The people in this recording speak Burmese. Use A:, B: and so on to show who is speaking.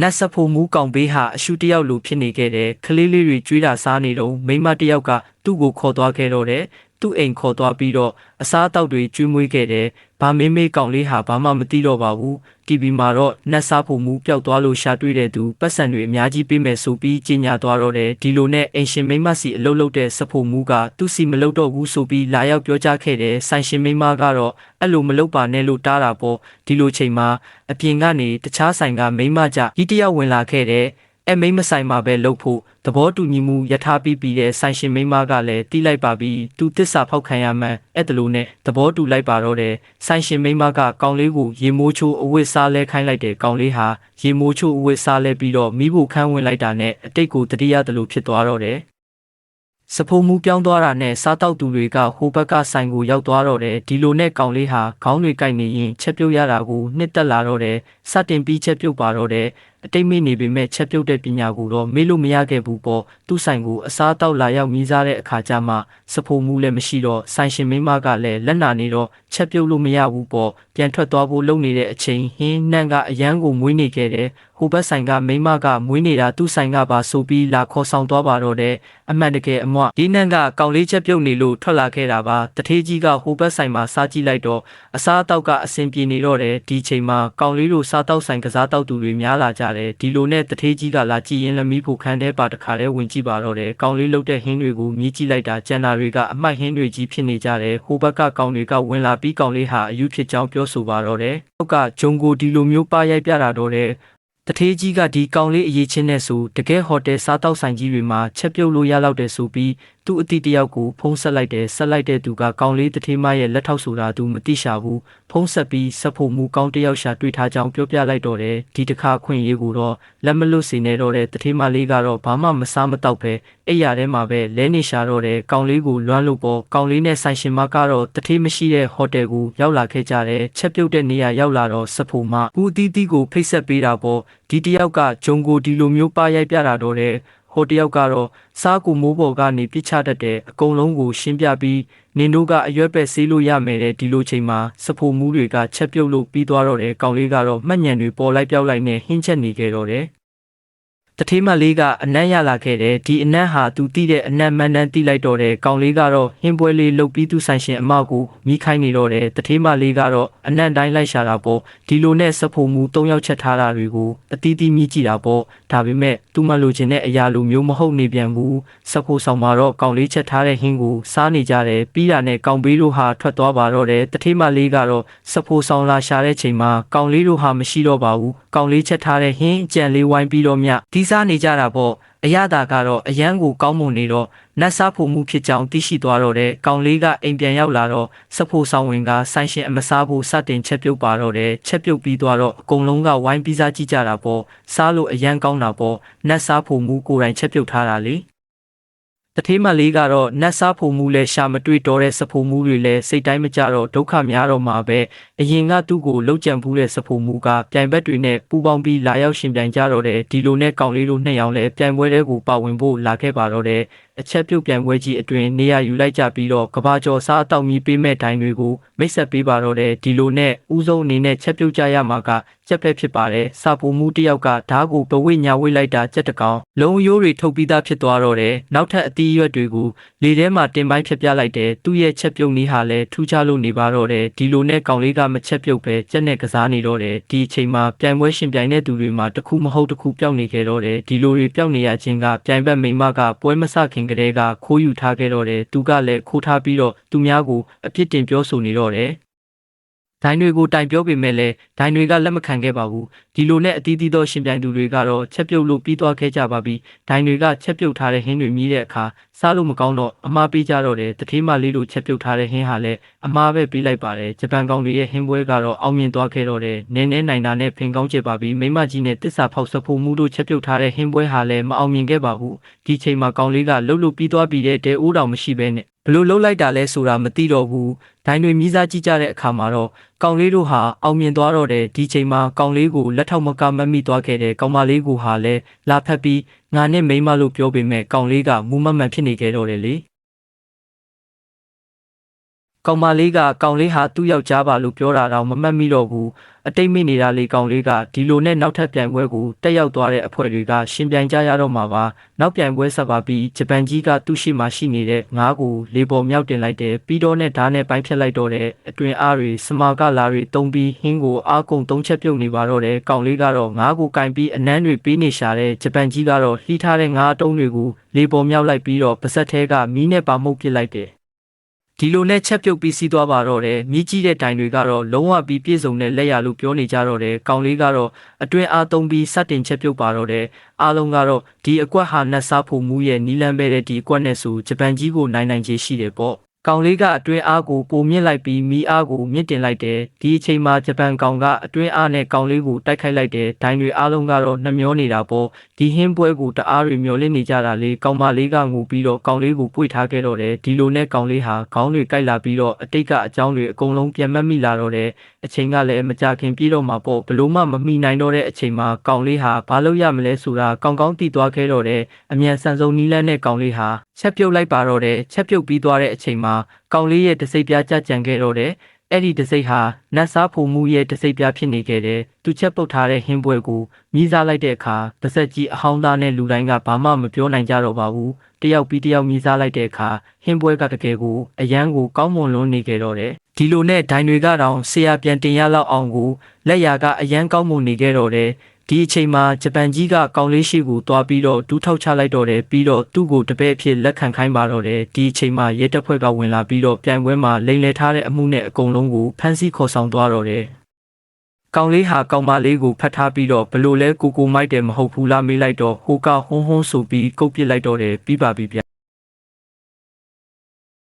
A: နတ်ဆက်ဖို့မူးကောင်ဘေးဟာအရှုတယောက်လိုဖြစ်နေခဲ့တယ်ခလေးလေးတွေကြွေးတာစားနေတော့မိန်းမတစ်ယောက်ကသူ့ကိုခေါ်သွားခဲ့တော့တယ် သူ့အိမ်ခေါ်သွားပြီးတော့အစားအသောက်တွေကျွေးမွေးခဲ့တယ်ဘာမေးမေးကောင်လေးဟာဘာမှမသိတော့ပါဘူး TV မှာတော့နတ်စားဖို့မူးပျောက်သွားလို့ရှာတွေ့တဲ့သူပတ်စံတွေအများကြီးပေးမယ်ဆိုပြီးကြေညာသွားတော့တယ်ဒီလိုနဲ့အိမ်ရှင်မိန်းမစီအလုပ်လုပ်တဲ့စဖို့မူးကသူ့စီမလုပ်တော့ဘူးဆိုပြီးလာရောက်ပြောကြားခဲ့တယ်ဆိုင်ရှင်မိန်းမကတော့အဲ့လိုမလုပ်ပါနဲ့လို့တားတာပေါ့ဒီလိုချိန်မှာအပြင်ကနေတခြားဆိုင်ကမိန်းမကြဒီတယောက်ဝင်လာခဲ့တယ် အဲမိမ့်မဆိုင်မှာပဲလှုပ်ဖို့သဘောတူညီမှုယထာပြီးပြီးတဲ့ဆိုင်ရှင်မိန်းမကလည်းတီးလိုက်ပါပြီသူတစ္ဆာဖောက်ခံရမှန်းအဲ့တလို့နဲ့သဘောတူလိုက်ပါတော့တယ်ဆိုင်ရှင်မိန်းမကကောင်လေးကိုရေမိုးချိုးအဝတ်စားလဲခိုင်းလိုက်တယ်ကောင်လေးဟာရေမိုးချိုးအဝတ်စားလဲပြီးတော့မိဖို့ခန်းဝင်လိုက်တာနဲ့အတိတ်ကိုတတိယတလို့ဖြစ်သွားတော့တယ်စဖိုးမူပြောင်းသွားတာနဲ့စားတောက်သူတွေကဟိုဘက်ကဆိုင်ကိုရောက်သွားတော့တယ်ဒီလိုနဲ့ကောင်လေးဟာခေါင်းတွေကိုက်နေရင်ချက်ပြုတ်ရတာကိုနှစ်သက်လာတော့တယ်စတင်ပြီးချက်ပြုတ်ပါတော့တယ် အတိတ်မေ့နေပေမဲ့ချက်ပြုတ်တဲ့ပညာကိုတော့မေ့လို့မရခဲ့ဘူးပေါ့သူ့ဆိုင်ကိုအစားတောက်လာရောက်မိစားတဲ့အခါကျမှစဖိုးမူလည်းမရှိတော့ဆိုင်ရှင်မင်းမကလည်းလက်နာနေတော့ချက်ပြုတ်လို့မရဘူးပေါ့ပြန်ထွက်သွားဖို့လုပ်နေတဲ့အချိန်ဟင်းနှံ့ကအရန်ကိုမွေးနေခဲ့တယ်ဟိုဘက်ဆိုင်ကမိန်းမကမွေးနေတာသူ့ဆိုင်ကပါဆိုပြီးလာခေါ်ဆောင်သွားပါတော့တယ်အမှန်တကယ်အမွဒီနှံ့ကကောင်လေးချက်ပြုတ်နေလို့ထွက်လာခဲ့တာပါတထေးကြီးကဟိုဘက်ဆိုင်မှာစားကြည့်လိုက်တော့အစားအသောက်ကအဆင်ပြေနေတော့တယ်ဒီချိန်မှာကောင်လေးတို့စားတောက်ဆိုင်ကစားတောက်သူတွေများလာကြတယ်ဒီလိုနဲ့တထေးကြီးကလာကြည့်ရင်လည်းမိဖို့ခန်းထဲပါတခါတည်းဝင်ကြည့်ပါတော့တယ်ကောင်လေးလှုပ်တဲ့ဟင်းတွေကိုမြည်ကြည့်လိုက်တာကျန်တာတွေကအမိုက်ဟင်းတွေကြီးဖြစ်နေကြတယ်ဟိုဘက်ကကောင်တွေကဝင်လာပြီးကောင်လေးဟာအယူဖြစ်ကြောင်းပြောဆိုပါတော့တယ်နောက်ကဂျုံကိုဒီလိုမျိုးပါရိုက်ပြတာတော့တယ်တထေးကြီးကဒီကောင်လေးအရေးချင်းနဲ့ဆိုတကယ်ဟိုတယ်စားတောက်ဆိုင်ကြီးတွေမှာချက်ပြုတ်လို့ရလောက်တယ်ဆိုပြီးသူ့အတိတယောက်ကိုဖုံးဆက်လိုက်တယ်ဆက်လိုက်တဲ့သူကကောင်လေးတထေးမရဲ့လက်ထောက်ဆိုတာသူမသိရှာဘူးဖုံးဆက်ပြီးဆက်ဖို့မူကောင်းတယောက်ရှာတွေ့ထားကြောင်းပြောပြလိုက်တော့တယ်ဒီတစ်ခါခွင့်ရေးကိုတော့လက်မလွတ်စေနဲ့တော့တဲ့တထေးမလေးကတော့ဘာမှမစားမတော့ပဲအိယာထဲမှာပဲလဲနေရှာတော့တယ်ကောင်လေးကိုလွမ်းလို့ပေါ်ကောင်လေးနဲ့ဆိုင်ရှင်မကတော့တထေးမရှိတဲ့ဟိုတယ်ကိုရောက်လာခဲ့ကြတယ်ချက်ပြုတ်တဲ့နေရာရောက်လာတော့ဆက်ဖို့မဦးတီးတီးကိုဖိတ်ဆက်ပေးတာပေါ့ဒီတယောက်ကဂျုံကိုဒီလိုမျိုးပါရိုက်ပြတာတော့တယ် ဟိုတယောက်ကတော့စားကူမိုးပေါ်ကနေပြစ်ချတတ်တဲ့အကုန်လုံးကိုရှင်းပြပြီးနင်တို့ကအရွက်ပဲဆေးလို့ရမယ်တဲ့ဒီလိုချိန်မှာစဖိုမူးတွေကချက်ပြုတ်လို့ပြီးသွားတော့တယ်ကောင်လေးကတော့မှတ်ညံတွေပေါ်လိုက်ပြောက်လိုက်နဲ့ဟင်းချက်နေခဲ့တော့တယ် တထေးမလေးကအနံ့ရလာခဲ့တယ်ဒီအနံ့ဟာသူတိတဲ့အနံ့မှန်တမ်းတိလိုက်တော့တယ်ကောင်လေးကတော့ဟင်းပွဲလေးလှုပ်ပြီးသူဆိုင်ရှင်အမကိုမိခိုင်းနေတော့တယ်တထေးမလေးကတော့အနံ့တိုင်းလိုက်ရှာတာပေါ့ဒီလိုနဲ့စဖို့မူ၃ယောက်ချက်ထားတာတွေကိုအတီးတီးမြည်ကြည့်တာပေါ့ဒါပေမဲ့သူမလိုချင်တဲ့အရာလိုမျိုးမဟုတ်နေပြန်ဘူးစဖို့ဆောင်မှာတော့ကောင်လေးချက်ထားတဲ့ဟင်းကိုစားနေကြတယ်ပြီးတာနဲ့ကောင်ဘေးတို့ဟာထွက်သွားပါတော့တယ်တထေးမလေးကတော့စဖို့ဆောင်လာရှာတဲ့ချိန်မှာကောင်လေးတို့ဟာမရှိတော့ပါဘူးကောင်လေးချက်ထားတဲ့ဟင်းအကြံလေးဝိုင်းပြီးတော့မြဒီစားနေကြတာပေါ့အရသာကတော့အရန်ကိုကောင်းမွန်နေတော့နတ်စားဖို့မှုဖြစ်ကြောင်းသိရှိသွားတော့တဲ့ကောင်လေးကအိမ်ပြန်ရောက်လာတော့စဖို့ဆောင်ဝင်ကဆိုင်ရှင်အမစားဖို့စတင်ချက်ပြုတ်ပါတော့တယ်ချက်ပြုတ်ပြီးသွားတော့အကုန်လုံးကဝိုင်းပြီးစားကြည့်ကြတာပေါ့စားလို့အရန်ကောင်းတာပေါ့နတ်စားဖို့မှုကိုယ်တိုင်ချက်ပြုတ်ထားတာလေ တထေးမလေးကတော့နတ်စားဖို့မှုလဲရှာမတွေ့တော့တဲ့စဖို့မှုတွေလဲစိတ်တိုင်းမကြတော့ဒုက္ခများတော့မှာပဲအရင်ကသူ့ကိုလှုပ်ကြံဘူးတဲ့စဖို့မှုကပြိုင်ဘက်တွေနဲ့ပူပေါင်းပြီးလာရောက်ရှင်ပြိုင်ကြတော့တယ်ဒီလိုနဲ့ကောင်လေးတို့နှစ်ယောက်လဲပြိုင်ပွဲတဲ့ကိုပါဝင်ဖို့လာခဲ့ပါတော့တယ် အချက်ပြုတ်ပြိုင်ပွဲကြီးအတွင်နေရယူလိုက်ကြပြီးတော့ကဘာကျော်စားအတောက်မီပေးမဲ့ဒိုင်တွေကိုမိတ်ဆက်ပေးပါတော့တယ်ဒီလိုနဲ့ဥဆုံးအနေနဲ့ချက်ပြုတ်ကြရမှာကကြက်ဖက်ဖြစ်ပါတယ်စာပူမှုတစ်ယောက်ကဓားကိုပဝိညာဝိလိုက်တာကြက်တကောင်လုံရိုးတွေထုတ်ပြီးသားဖြစ်သွားတော့တယ်နောက်ထပ်အသီးရွက်တွေကိုလေထဲမှာတင်ပိုင်းဖြတ်ပြလိုက်တယ်သူ့ရဲ့ချက်ပြုတ်နည်းဟာလည်းထူးခြားလို့နေပါတော့တယ်ဒီလိုနဲ့ကောင်လေးကမချက်ပြုတ်ပဲကြက်နဲ့ကစားနေတော့တယ်ဒီအချိန်မှာပြိုင်ပွဲရှင်ပြိုင်တဲ့သူတွေမှာတစ်ခုမဟုတ်တစ်ခုပျောက်နေခဲ့တော့တယ်ဒီလိုတွေပျောက်နေရခြင်းကပြိုင်ဘက်မိန်းမကပွဲမစခင်ကတည်းကခိုးယူထားခဲ့တော့တယ်သူကလည်းခိုးထားပြီးတော့သူများကိုအပြစ်တင်ပြောဆိုနေတော့တယ် ဒိုင်းတွေကိုတိုင်ပြောပေမဲ့လည်းဒိုင်းတွေကလက်မခံခဲ့ပါဘူးဒီလိုနဲ့အတီးတီးသောရှင်ပြိုင်သူတွေကတော့ချက်ပြုတ်လို့ပြီးသွားခဲ့ကြပါပြီဒိုင်းတွေကချက်ပြုတ်ထားတဲ့ဟင်းတွေမြည်တဲ့အခါစားလို့မကောင်းတော့အမားပေးကြတော့တယ်တထေးမလေးလိုချက်ပြုတ်ထားတဲ့ဟင်းဟာလည်းအမားပဲပေးလိုက်ပါတယ်ဂျပန်ကောင်တွေရဲ့ဟင်းပွဲကတော့အောင်မြင်သွားခဲ့တော့တယ်နင်းနေနိုင်တာနဲ့ဖင်ကောင်းချစ်ပါပြီမိမကြီးနဲ့တစ္ဆာဖောက်စဖို့မှုတို့ချက်ပြုတ်ထားတဲ့ဟင်းပွဲဟာလည်းမအောင်မြင်ခဲ့ပါဘူးဒီချိန်မှာကောင်လေးကလှုပ်လို့ပြီးသွားပြီးတဲ့တဲအိုးတောင်မရှိဘဲနဲ့ဘ လို့လှုပ်လိုက်တာလဲဆိုတာမသိတော့ဘူးဒိုင်းတွေမြည်စားကြည့်ကြတဲ့အခါမှာတော့ကောင်လေးတို့ဟာအောင်မြင်သွားတော့တယ်ဒီချိန်မှာကောင်လေးကိုလက်ထောက်မကမမိသွားခဲ့တဲ့ကောင်မလေးကိုဟာလည်းလာဖက်ပြီးငါနဲ့မိန်းမလို့ပြောပေမဲ့ကောင်လေးကမူမမှန်ဖြစ်နေခဲ့တော့တယ်လေ ကောင်မလေးကကောင်လေးဟာသူ့ယောက်ျားပါလို့ပြောတာတော့မမှတ်မိတော့ဘူးအတိတ်မိနေတာလေကောင်လေးကဒီလိုနဲ့နောက်ထပ်ပြိုင်ပွဲကိုတက်ရောက်သွားတဲ့အဖွဲ့တွေကရှင်ပြိုင်ကြရတော့မှာပါနောက်ပြိုင်ပွဲဆက်ပါပြီးဂျပန်ကြီးကသူ့ရှိမှရှိနေတဲ့ငါးကိုလေပေါ်မြောက်တင်လိုက်တယ်ပြီးတော့နဲ့ဓာတ်နဲ့ပိုင်းဖြတ်လိုက်တော့တဲ့အတွင်အားတွေစမာကလာတွေတုံးပြီးဟင်းကိုအားကုန်သုံးချက်ပြုတ်နေပါတော့တယ်ကောင်လေးကတော့ငါးကိုကင်ပြီးအနမ်းတွေပေးနေရှာတဲ့ဂျပန်ကြီးကတော့လှီးထားတဲ့ငါးအတုံးတွေကိုလေပေါ်မြောက်လိုက်ပြီးတော့ပါဆက်သေးကမီးနဲ့ပါမှုတ်ပစ်လိုက်တယ် ဒီလိုနဲ့ချက်ပြုတ်ပြီးစီးသွားပါတော့တယ်မြည်ကြီးတဲ့တိုင်တွေကတော့လုံးဝပြီးပြည့်စုံတဲ့လက်ရလို့ပြောနေကြတော့တယ်ကောင်လေးကတော့အတွင်းအားသုံးပြီးစတင်ချက်ပြုတ်ပါတော့တယ်အားလုံးကတော့ဒီအကွက်ဟာနတ်စားဖို့မူရဲ့နီလန်းပဲတဲ့ဒီအကွက်နဲ့ဆိုဂျပန်ကြီးကိုနိုင်နိုင်ချေရှိတယ်ပေါ့ ကောင်လေးကအတွင်းအားကိုပိုမြင့်လိုက်ပြီးမီးအားကိုမြင့်တင်လိုက်တယ်ဒီအချိန်မှာဂျပန်ကောင်ကအတွင်းအားနဲ့ကောင်လေးကိုတိုက်ခိုက်လိုက်တယ်ဒိုင်တွေအားလုံးကတော့နှမျောနေတာပေါ့ဒီဟင်းပွဲကိုတအားတွေမျောလင့်နေကြတာလေကောင်မလေးကငိုပြီးတော့ကောင်လေးကိုပွေထားခဲ့တော့တယ်ဒီလိုနဲ့ကောင်လေးဟာခေါင်းတွေကိုက်လာပြီးတော့အတိတ်ကအကြောင်းတွေအကုန်လုံးပြန်မက်မိလာတော့တယ်အချိန်ကလည်းမကြခင်ပြေးတော့မှာပေါ့ဘလို့မှမမိနိုင်တော့တဲ့အချိန်မှာကောင်လေးဟာဘာလို့ရမလဲဆိုတာကောင်းကောင်းသိသွားခဲ့တော့တယ်အမြန်ဆန်ဆုံးနီးလန်းနဲ့ကောင်လေးဟာချက်ပြုတ်လိုက်ပါတော့တယ်ချက်ပြုတ်ပြီးသွားတဲ့အချိန်မှာကောင်လေးရဲ့တစိပ်ပြားကြကြံခဲ့တော့တယ်အဲ့ဒီတစိပ်ဟာနတ်စားဖို့မှုရဲ့တစိပ်ပြားဖြစ်နေခဲ့တယ်သူချက်ပုတ်ထားတဲ့ဟင်းပွဲကိုမြည်စားလိုက်တဲ့အခါတဆက်ကြီးအဟောင်းသားနဲ့လူတိုင်းကဘာမှမပြောနိုင်ကြတော့ပါဘူးတယောက်ပြီးတယောက်မြည်စားလိုက်တဲ့အခါဟင်းပွဲကတကယ်ကိုအရန်ကိုကောင်းမွန်လွန်းနေခဲ့တော့တယ်ဒီလိုနဲ့ဒိုင်တွေကတော့ဆရာပြန်တင်ရလောက်အောင်ကိုလက်ရာကအရန်ကောင်းမွန်နေခဲ့တော့တယ် ဒီအချိန်မှာဂျပန်ကြီးကကောင်လေးရှိကိုတွားပြီးတော့ဒူးထောက်ချလိုက်တော့တယ်ပြီးတော့သူ့ကိုတပည့်အဖြစ်လက်ခံခိုင်းပါတော့တယ်ဒီအချိန်မှာရဲတပ်ဖွဲ့ကဝင်လာပြီးတော့ပြိုင်ပွဲမှာလိန်လဲထားတဲ့အမှုနဲ့အကုန်လုံးကိုဖမ်းဆီးခေါ်ဆောင်သွားတော့တယ်ကောင်လေးဟာကောင်မလေးကိုဖတ်ထားပြီးတော့ဘလို့လဲကိုကိုမိုက်တယ်မဟုတ်ဘူးလားမေးလိုက်တော့ဟိုကဟုံးဟုံးဆိုပြီးကုတ်ပစ်လိုက်တော့တယ်ပြီးပါပြီဗျ